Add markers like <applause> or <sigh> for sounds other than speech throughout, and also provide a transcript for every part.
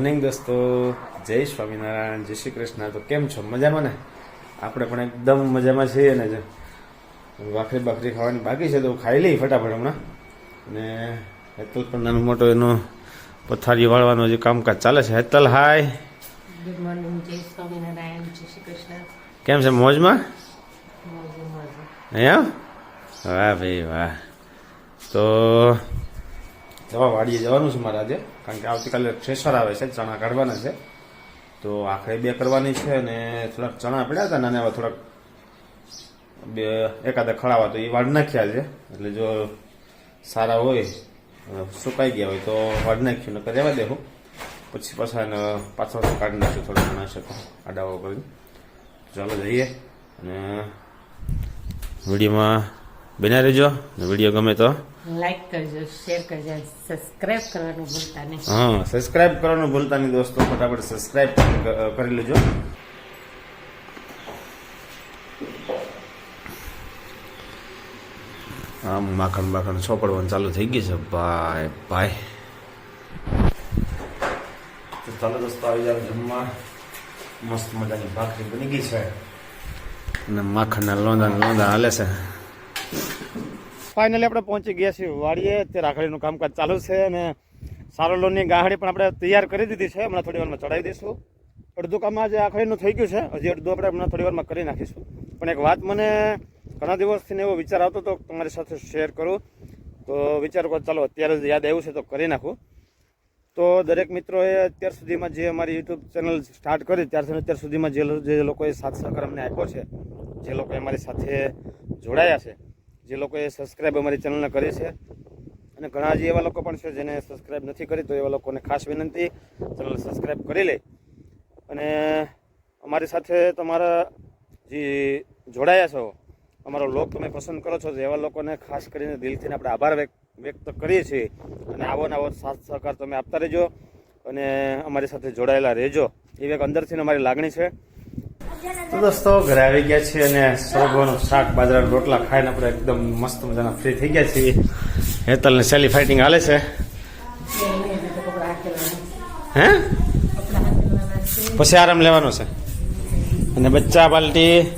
દોસ્તો જય સ્વામિનારાયણ જય શ્રી કૃષ્ણ તો કેમ છો? મજામાં ને? આપણે પણ એકદમ મજામાં છીએ ને જો. બાખરી બાખરી ખાવાની બાકી છે તો ખાઈ લઈ ફટાફટ હમણાં. અને હેતલ પણ નાનો મોટો એનો પથારી વાળવાનો જે કામકાજ ચાલે છે. હેતલ હાય. ગુડ મોર્નિંગ જય સ્વામિનારાયણ જય શ્રી કૃષ્ણ. કેમ છે? મોજમાં? મોજે મોજે અહીંયા? વાહ ભાઈ વાહ. તો જવા વાડીએ જવાનું છે મારે આજે. કારણ કે આવતીકાલે થ્રેસર આવે છે, ચણા કાઢવાના છે. તો આખરે બે કરવાની છે અને થોડાક ચણા પડ્યા હતા, નાના એવા થોડાક બે, એકાદા ખળાવા. તો એ વાડ નાખ્યા છે. એટલે જો સારા હોય સુકાઈ ગયા હોય તો વાડ નાખ્યું, નકર રહેવા દેવું પછી પાછા એને પાછળ કાઢી નાખ્યું થોડા ઘણા છે આડાઓ કરીને. ચાલો જઈએ અને વિડીયોમાં બન્યા રહેજો. વીડિયો ગમે તો. લાઈક કરજો શેર કરજો સબસ્ક્રાઇબ કરવાનું ભૂલતા નહીં. હા સબસ્ક્રાઇબ કરવાનું ભૂલતા નહીં દોસ્તો. ફટાફટ સબસ્ક્રાઇબ કરી લેજો. આમ માખણ બાખણ ચોપડવાનું ચાલુ થઈ ગયું છે. ભાઈ ભાઈ. તો ચાલો દોસ્તો આવી જાવ જમવા. મસ્ત મજાની ભાખરી બની ગઈ છે. અને માખણના લોંદા લોંદા હાલે છે. ફાઇનલી આપણે પહોંચી ગયા છીએ વાડીએ. તે રાખડીનું કામકાજ ચાલુ છે અને સારોલોની ગાહડી પણ આપણે તૈયાર કરી દીધી છે. હમણાં થોડી વારમાં ચડાવી દઈશું. અડધું કામ આજે આખડીનું થઈ ગયું છે. હજી અડધું આપણે હમણાં થોડી વારમાં કરી નાખીશું. પણ એક વાત મને ઘણા દિવસથી એવો વિચાર આવતો હતો, તમારી સાથે શેર કરું. તો વિચાર કરો ચાલો, અત્યારે જ યાદ આવ્યું છે તો કરી નાખું. તો દરેક મિત્રોએ અત્યાર સુધીમાં જે અમારી યુટ્યુબ ચેનલ સ્ટાર્ટ કરી ત્યારથી અત્યાર સુધીમાં જે લોકોએ સાથ સહકાર અમને આપ્યો છે, જે લોકોએ અમારી સાથે જોડાયા છે જે લોકોએ સબસ્ક્રાઈબ અમારી ચેનલને કરી છે. અને ઘણા જે એવા લોકો પણ છે જેને સબસ્ક્રાઈબ નથી કરી, તો એવા લોકોને ખાસ વિનંતી, ચેનલ સબસ્ક્રાઈબ કરી લે. અને અમારી સાથે તમારા જે જોડાયા છો, અમારો લોક તમે પસંદ કરો છો તો એવા લોકોને ખાસ કરીને દિલથી આપણે આભાર વ્યક્ત કરીએ છીએ. અને આવો ને આવો સાથ સહકાર તમે આપતા રહેજો અને અમારી સાથે જોડાયેલા રહેજો. એવી એક અંદરથી અમારી લાગણી છે. તો દોસ્તો ઘરે આવી ગયા છીએ અને સરગવાનું શાક બાજરા રોટલા ખાઈને આપણે એકદમ મસ્ત મજાના ફ્રી થઈ ગયા છીએ. હેતલ ને સેલી ફાઇટિંગ હાલે છે. હે? પછી આરામ લેવાનો છે. અને બચ્ચા બાલટી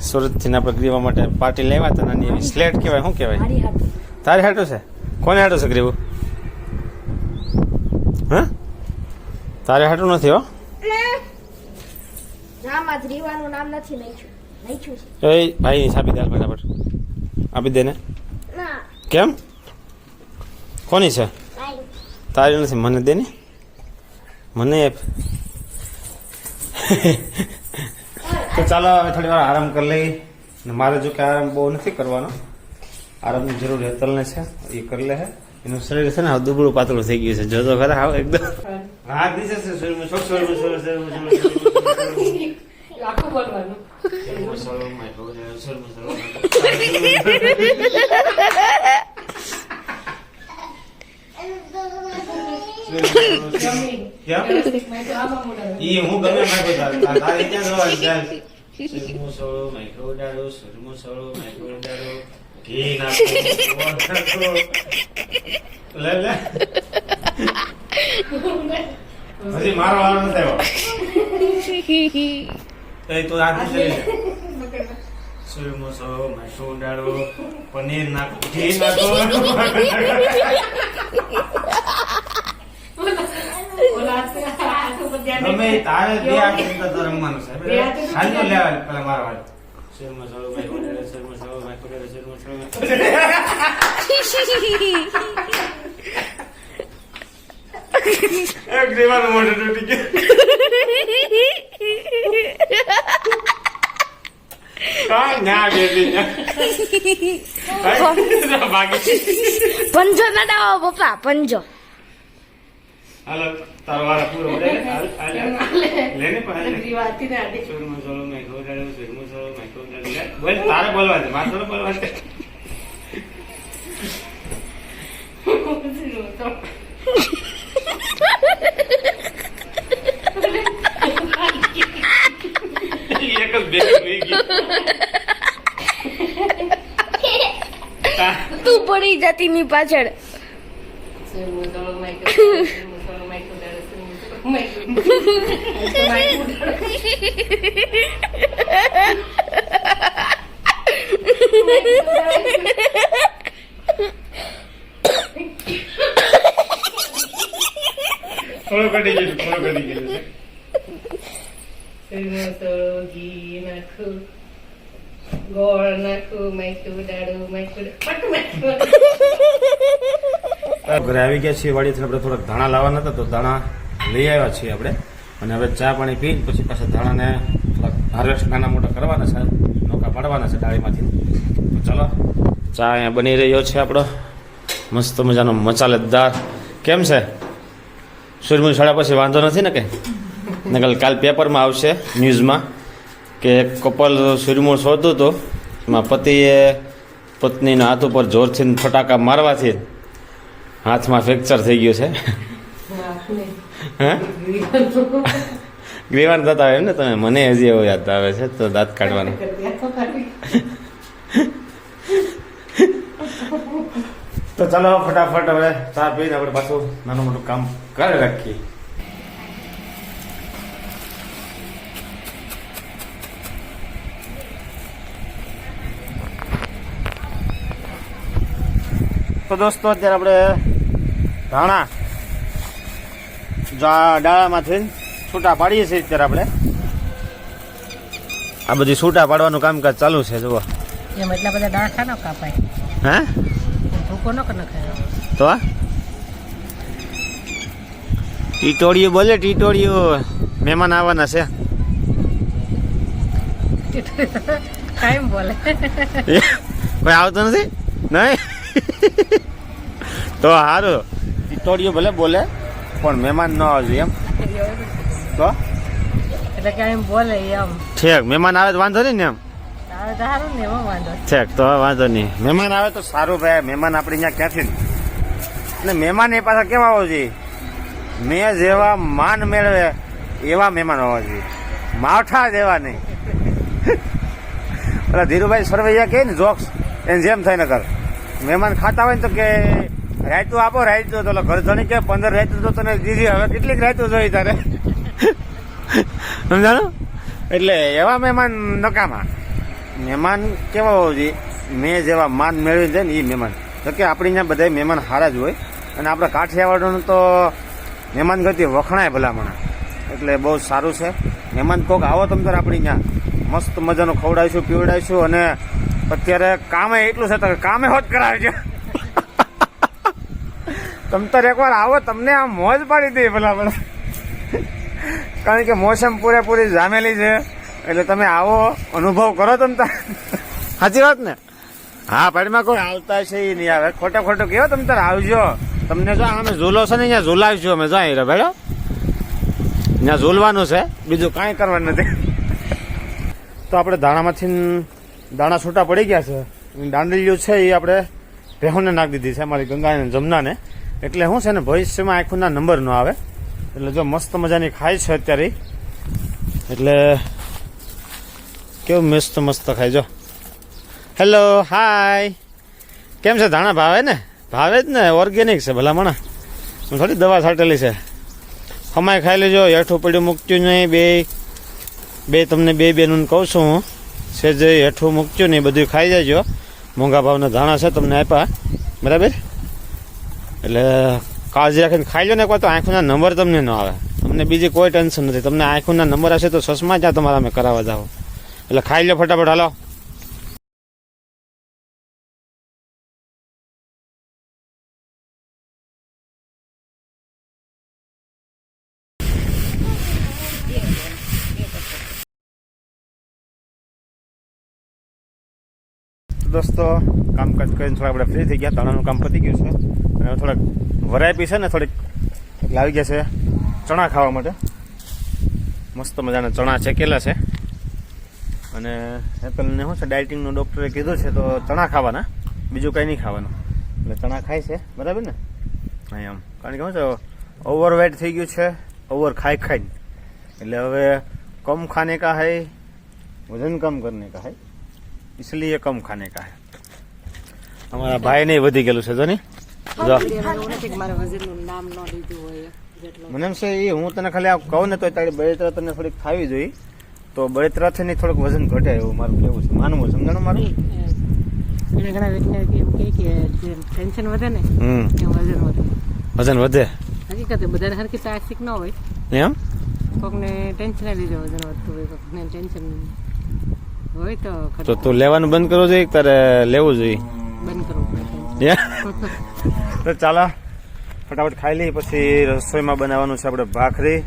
સુરતથી આપણે ગ્રીવા માટે પાર્ટી લેવા હતા નાની એવી સ્લેટ કહેવાય શું કહેવાય? તારી હાટું છે? કોને હાટું છે ગ્રીવું? હા? તારે હાટું નથી હો. નામાં જ રીવાનું નામ નથી લખ્યું. લખ્યું છે. એ ભાઈ દે હાલ આપી દે ને. ના. કેમ? કોની છે? તારી. નથી મને દે ને. મને આપ તો ચાલો હવે થોડી વાર આરામ કરી લઈએ. ને મારે જો કે આરામ બહુ નથી કરવાનો. આરામની જરૂર હેતલને છે એ કરી લે એનું શરીર છે ને હવે દુબળું પાતળું થઈ ગયું છે. જો તો ખરા હાવ એકદમ. હા દીસે છે આખું બોલવાનું ચાલ સરમો સળો માઇક્રો ડાળો સરમો સળો માઇક્રો ડાળો ઘી નાખો લે લે. <laughs> હજી મારો વાળો નથી આવ્યો. એ તો આ સળો <laughs> પનીર નાખો ઘી નાખો. તારે બે આ ચિંતા તો રમવાનું છે? હાલ તો લેવા પેલા મારો એક દીવાનો મોઢું તૂટી ગયું <laughs> કાંઈ ના બેટી ના ભાગી પંજો ના દાવો પપ્પા પંજો. હાલો તારો વાળા પૂરો લે લે ને પાલે પણ ગ્રીવાતી ને આડી. સુરમો સોલો મેં ખોડાડ્યો સુરમો સોલો મેં ખોડાડ્યો લે બોલ તારે બોલવા છે મારે થોડું બોલવા છે એક જ બે થઈ ગઈ તું પડી જતી ની પાછળ. થોડો કટી ગયું થોડું કટી ગયું ઘરે આવી ગયા છીએ વાડીથી આપણે થોડાક ધાણા લાવવાના હતા, તો ધાણા લઈ આવ્યા છીએ આપણે. અને હવે ચા પાણી પી પછી પાછા ધાણાને થોડાક હાર્વેસ્ટ નાના મોટા કરવાના છે નોકા પાડવાના છે ડાળીમાંથી. તો ચાલો, ચા અહીંયા બની રહ્યો છે આપણો. મસ્ત મજાનો મસાલેદાર. કેમ છે? સૂર્યમુખી શાળા પછી વાંધો નથી ને કે નકલ કાલ પેપરમાં આવશે ન્યૂઝમાં કે એક કપલ સૂર્યમૂળ શોધતું હતું. એમાં પતિએ પત્નીના હાથ ઉપર જોરથી ફટાકા મારવાથી હાથમાં ફ્રેક્ચર થઈ ગયું છે. હે ગ્રીવાન થતા હોય ને તમે મને હજી એવો યાદ આવે છે તો દાંત કાઢવાનો. તો ચાલો ફટાફટ હવે ચા પીને આપણે પાછું નાનું મોટું કામ કરી રાખીએ. તો દોસ્તો અત્યારે આપણે ધાણા ડાળામાંથી છૂટા પાડીએ છીએ અત્યારે આપણે. આ બધી છૂટા પાડવાનું કામકાજ ચાલુ છે જુઓ. એમ એટલા બધા ડાખા ન કાપાય. હે? ભૂકો ન નખાય તો આ? ટીટોળિયું બોલે ટીટોળિયું મહેમાન આવવાના છે. કાયમ બોલે. ભાઈ આવતો નથી? નહીં? તો સારું ટીટોળિયું ભલે બોલે પણ મહેમાન ન આવજો એમ. તો? એટલે કાયમ બોલે એમ. ઠેક મહેમાન આવે તો વાંધો નહીં ને એમ? એમાં ઠેક તો વાંધો નહીં. મહેમાન આવે તો સારું ભાઈ મહેમાન આપણે અહીંયા ક્યાંથી અને મહેમાન એ પાછા કેમ આવવો જોઈએ? મેં જેવા માન મેળવે એવા મહેમાન હોવા જોઈએ. માવઠા જેવા નહીં. <laughs> પેલા ધીરુભાઈ સરવૈયા કહે ને જોક્સ. એને જેમ થાય ને કર. મહેમાન ખાતા હોય ને તો કે રાયતું આપો, રાયતું તો ઘર જણી કે પંદર રાયતું તો તને દીધી. હવે કેટલીક રાયતું જોઈ તારે? સમજાણો? એટલે એવા મહેમાન નકામા. મહેમાન કેવા હોવો જોઈએ? મેં જેવા માન મેળવી દે ને એ મહેમાન. તો કે આપણી ત્યાં બધા મહેમાન સારા જ હોય. અને આપણા કાઠિયાવાડનું તો મહેમાન ગતિ વખણાય ભલામણા. એટલે બહુ સારું છે. મહેમાન કોક આવો તમ તારે આપણી ત્યાં મસ્ત મજાનું ખવડાવીશું, પીવડાવીશું અને અત્યારે કામે એટલું છે તો કામે હોત કરાવજો. તમ તારે એકવાર આવો તમને આ મોજ પાડી દે ભલામણા કારણ કે મોસમ પૂરેપૂરી જામેલી છે એટલે તમે આવો અનુભવ કરો તમ તાર સાચી વાત ને? હા પાડીમાં કોઈ આવતા છે એ નહીં આવે. ખોટે ખોટો કેવો તમે તાર આવજો. તમને જો અમે ઝૂલો છે ને અહીંયા ઝૂલાવીશું અમે જાય રે ભાઈ અહીંયા ઝૂલવાનું છે બીજું કાંઈ કરવાનું નથી. તો આપણે દાણામાંથી દાણા છૂટા પડી ગયા છે. દાંડલીઓ છે એ આપણે ભેહોને નાખી દીધી છે અમારી ગંગાને જમનાને. એટલે શું છે ને ભવિષ્યમાં આંખોના નંબર ન આવે. એટલે જો મસ્ત મજાની ખાય છે અત્યારે. એટલે કેવું મસ્ત મસ્ત ખાય જો. હેલો હાય કેમ છે? ધાણા ભાવે ને? ભાવે જ ને ઓર્ગેનિક છે ભલામણા. થોડી દવા છાંટેલી છે. હમાય ખાઈ લેજો, હેઠું પડ્યું મૂક્યું નહીં, બે બે તમને બે બેનું કહું છું હું. છે જે હેઠું મૂક્યું નહીં બધું ખાઈ જાયજો મોંઘા ભાવના ધાણા છે તમને આપ્યા. બરાબર? એટલે કાળજી રાખીને ખાઈ લો ને કોઈ તો આંખોના નંબર તમને ન આવે. તમને બીજી કોઈ ટેન્શન નથી. તમને આંખોના નંબર હશે તો ચશ્મા જ્યાં તમારા અમે કરાવવા જાઓ. એટલે ખાઈ લો ફટાફટ, હાલો. દોસ્તો, કામકાજ કરીને થોડા આપણે ફ્રી થઈ ગયા. ધાણાનું કામ પતી ગયું છે. અને હવે થોડાક વરાયપી છે ને થોડીક એટલે આવી ગયા છે ચણા ખાવા માટે મસ્ત મજાના ચણા ચેકેલા છે અને એપલને શું છે ડાયટિંગનું ડૉક્ટરે કીધું છે તો ચણા ખાવાના બીજું કંઈ નહીં ખાવાનું એટલે ચણા ખાય છે બરાબર ને હા એમ કારણ કે શું છે ઓવરવેટ થઈ ગયું છે ઓવર ખાઈ ખાઈને એટલે હવે કમ ખાને કા હૈ વજન કમ કરને કા હૈ इसलिए कम खाने का है અમારા ભાઈ ને વધી ગયેલું છે જો ને એવું મને એમ છે એ હું તને ખાલી આ કહું ને તો તારી બળતરા તને થોડીક ખાવી જોઈએ. તો બળતરાથી નહીં થોડુંક વજન ઘટે એવું મારું કેવું છે. માનવું સમજાણું મારું? ઘણા ઘણા વૈજ્ઞાનિક એમ કહે કે ટેન્શન વધે ને વજન વધે. વજન વધે? હકીકતે બધાને હરખી તાસીક ન હોય. એમ? કોકને ટેન્શન લીધે વજન વધતું હોય કોકને ટેન્શન હોય તો તો તું લેવાનું બંધ કરવું જોઈએ તારે લેવું જોઈએ? બંધ કરવું પડે. તો ચાલો ફટાફટ ખાઈ લઈ પછી રસોઈમાં બનાવવાનું છે આપણે ભાખરી.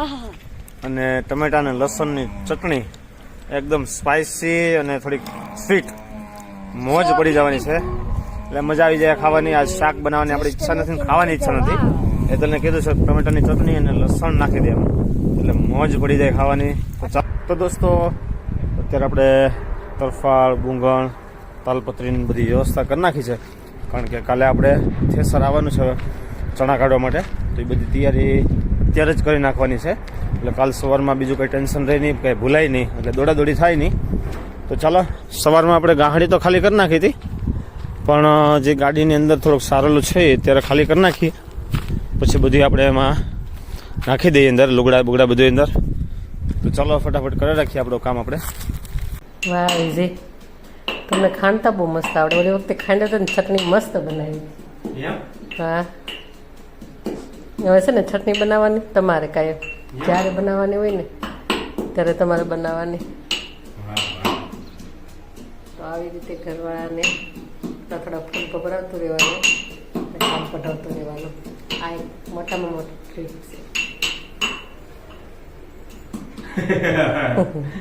આહા અને ટમેટા અને લસણની ચટણી. એકદમ સ્પાઇસી અને થોડીક સ્વીટ મોજ પડી જવાની છે. એટલે મજા આવી જાય ખાવાની. આ શાક બનાવવાની આપણી ઈચ્છા નથી ખાવાની ઈચ્છા નથી. એ તને કીધું છે ટમેટાની ચટણી અને લસણ નાખી દેવાનું એટલે મોજ પડી જાય ખાવાની. તો તો દોસ્તો અત્યારે આપણે તરફાળ બુંગણ તાલપત્રીની બધી વ્યવસ્થા કરી નાખી છે. કારણ કે કાલે આપણે થેસર આવવાનું છે ચણા કાઢવા માટે. તો એ બધી તૈયારી અત્યારે જ કરી નાખવાની છે. એટલે કાલ સવારમાં બીજું કંઈ ટેન્શન રહે નહીં, કંઈ ભૂલાય નહીં, એટલે દોડાદોડી થાય નહીં. તો ચાલો, સવારમાં આપણે ગાહડી તો ખાલી કરી નાખી હતી. પણ જે ગાડીની અંદર થોડુંક સારેલું છે એ અત્યારે ખાલી કરી નાખીએ પછી બધું આપણે એમાં નાખી દઈએ અંદર, લુગડા બુગડા બધું અંદર. તો ચાલો, ફટાફટ કરી રાખીએ આપણું કામ આપણે. વાહ વિજય તમને ખાંડતા બહુ મસ્ત આવડે. ઓલી વખતે ખાંડ તો ને ચટણી મસ્ત બનાવી. હા. હવે છે ને ચટણી બનાવવાની? તમારે કાંઈ. જ્યારે બનાવવાની હોય ને ત્યારે તમારે બનાવવાની. તો આવી રીતે ઘરવાળાને થોડા થોડા ફૂલ ભભરાવતું રહેવાનું કામ કઢાવતું રહેવાનું. આ એક મોટામાં મોટી ટ્રીપ છે. <laughs> <laughs>